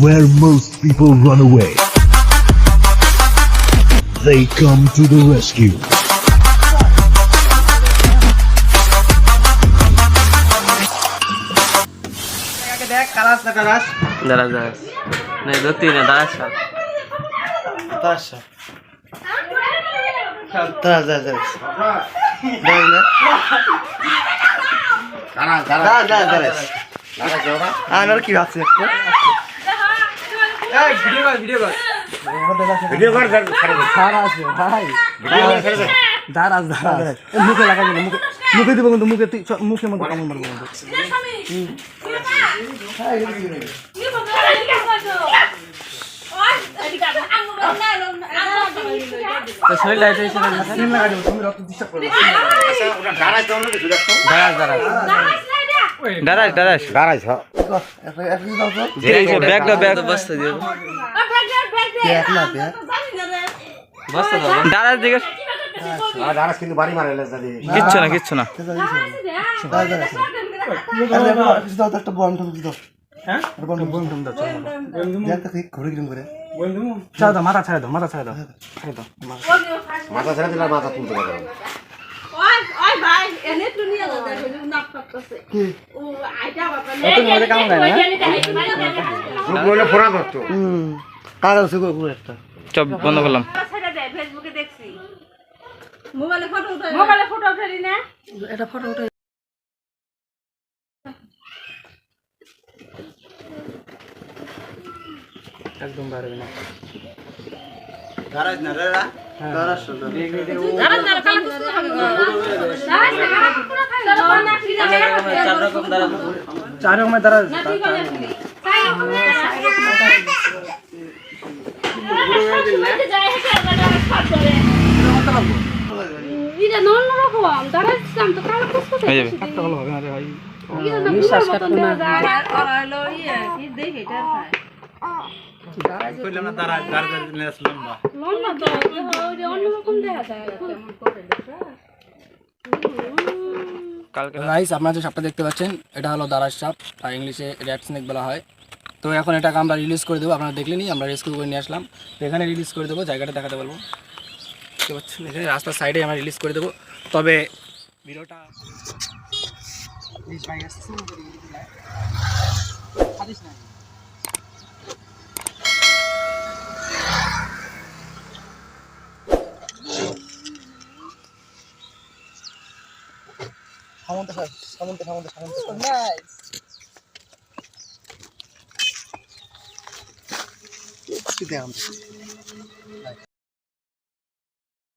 where most people run away. They come to the rescue. দাঁড়াস দাঁড়াস কি ভাবছে video কর video কর। স্যার খারাপ আছে ভাই। দাঁড়াস দাঁড়াস মুখে লাগাবো না মুখে মুখে দিব কিন্তু মুখে মুখের মধ্যে কামড় মারবো কিন্তু। শরীর লাইট হয়েছে না তুমি রক্ত ডিস্টার্ব করবে দাঁড়াস দাঁড়াস দাঁড়াস দাঁড়াস দাঁড়াস দিকে আর দাঁড়াস কিন্তু বাড়ি মারে দাদি কিচ্ছু না কিচ্ছু না। দাও একটা কিছু দাও হ্যাঁ? বম টম দাও ঘুরে গিরম করে। ছাড়া দাও মাথা ছাড়া দাও মাথা ছাড়া দাও ছাড়া দাও মাথা ছেড়ে। দিলে মাথা তুলতে পারবে না। হুম কাগজ একটা। সব বন্ধ করলাম। ফেসবুকে দেখছি। মোবাইলে ফটো উঠাই মোবাইলে ফটো উঠাই না এটা ফটো উঠে একদম বাইরে না। দাঁড়াস না দাঁড়া। দাঁড়াস দাঁড়া দাঁড়া। কালা কিছু হবে না দাঁড়া দাঁড়া পুরো খাই না চার রকম দাঁড়াস চার রকমের কিছু হয়ে ইয়ে লম্বা তো অন্যরকম দেখা। যায় কালকে গাইস আপনারা যে সাপটা দেখতে পাচ্ছেন, এটা হলো দারাস সাপ, আর ইংলিশে র্যাট স্নেক বলা হয়। তো এখন এটাকে আমরা রিলিজ করে দেবো, আপনারা দেখলেনি আমরা রেস্কিউ করে নিয়ে আসলাম। তো এখানে রিলিজ করে দেবো, জায়গাটা দেখাতে পারব দেখতে পাচ্ছেন, এখানে রাস্তার সাইডে আমরা রিলিজ করে দেবো। তবে ভিডিওটা সামন্ত সামন্ত সামন্ত সামন্ত নাইস